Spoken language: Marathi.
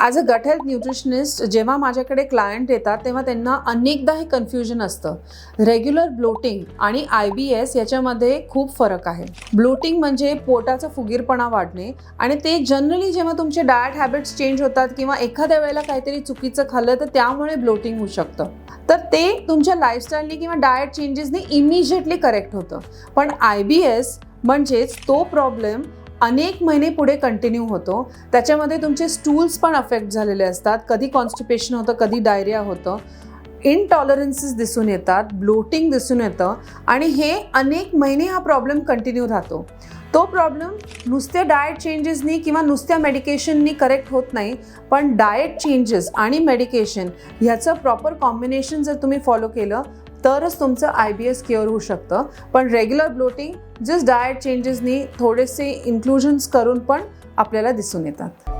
As a gut health nutritionist जेव्हा माझ्याकडे क्लायंट येतात तेव्हा त्यांना अनेकदा हे कन्फ्युजन असतं. रेग्युलर ब्लोटिंग आणि आय बी एस याच्यामध्ये खूप फरक आहे. ब्लोटिंग म्हणजे पोटाचा फुगीरपणा वाढणे आणि ते जनरली जेव्हा तुमचे डायट हॅबिट्स चेंज होतात किंवा एखाद्या वेळेला काहीतरी चुकीचं खाल्लं तर त्यामुळे ब्लोटिंग होऊ शकतं. तर ते तुमच्या लाईफस्टाईलने किंवा डाएट चेंजेसने इमिजिएटली करेक्ट होतं. पण आय बी एस म्हणजेच तो प्रॉब्लेम अनेक महिने पुढे कंटिन्यू होतो. त्याच्यामध्ये तुमचे स्टूल्स पण अफेक्ट झालेले असतात. कधी कॉन्स्टिपेशन होतं कधी डायरिया होतं. इनटॉलरन्सेस दिसून येतात ब्लोटिंग दिसून येतं आणि हे अनेक महिने हा प्रॉब्लेम कंटिन्यू राहतो. तो प्रॉब्लेम नुसत्या डाएट चेंजेसनी किंवा नुसत्या मेडिकेशननी करेक्ट होत नाही पण डाएट चेंजेस आणि मेडिकेशन ह्याचं प्रॉपर कॉम्बिनेशन जर तुम्ही फॉलो केलं तरच तुमचं आय बी एस क्युअर होऊ शकतं. पण रेग्युलर ब्लोटिंग जस्ट डाएट चेंजेसनी थोडेसे इन्क्लुजन्स करून पण आपल्याला दिसून येतात.